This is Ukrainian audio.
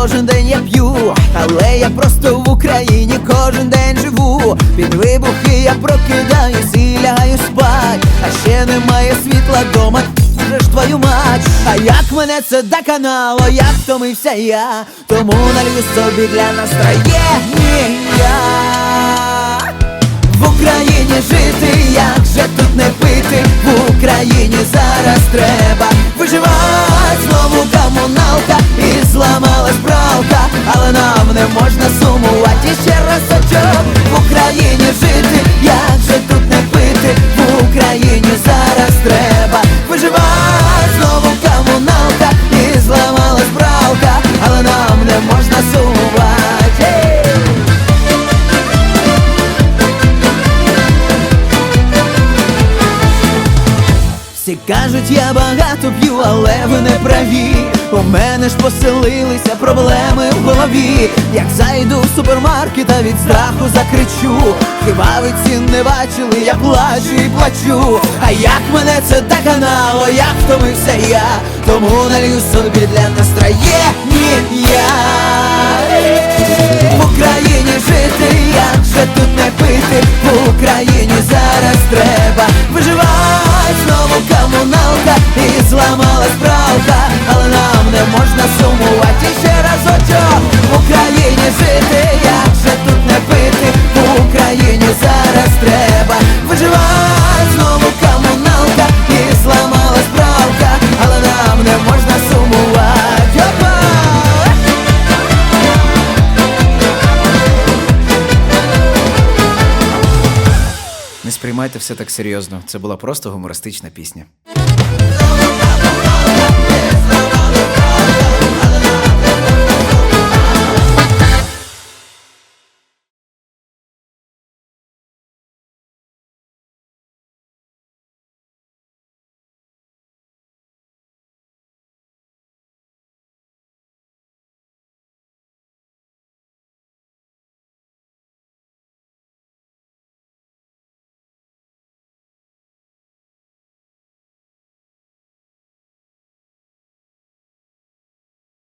кожен день я п'ю, але я просто в Україні кожен день живу. Під вибухи я прокидаюсь і лягаю спать, а ще немає світла дома. Вже ж твою мать, а як мене це доконало, як втомився я, тому налью собі для настроєння В Україні жити, як же тут не пити, в Україні зараз Всі кажуть, я багато п'ю, але ви не праві. У мене ж поселилися проблеми в голові. Як зайду в супермаркет, а від страху закричу. Хіба ви цін не бачили, я плачу і плачу. А як мене це доконало, як втомився я, тому налью собі для настроєння В Україні жити, як же тут не пити, в Україні зараз треба і зламалась пралка, але нам не можна сумувати ще разочок в Україні жити, як тут не пити, в Україні зараз треба виживати знову комуналка і зламалась пралка, але нам не можна сумувати. Не сприймайте все так серйозно. Це була просто гумористична пісня.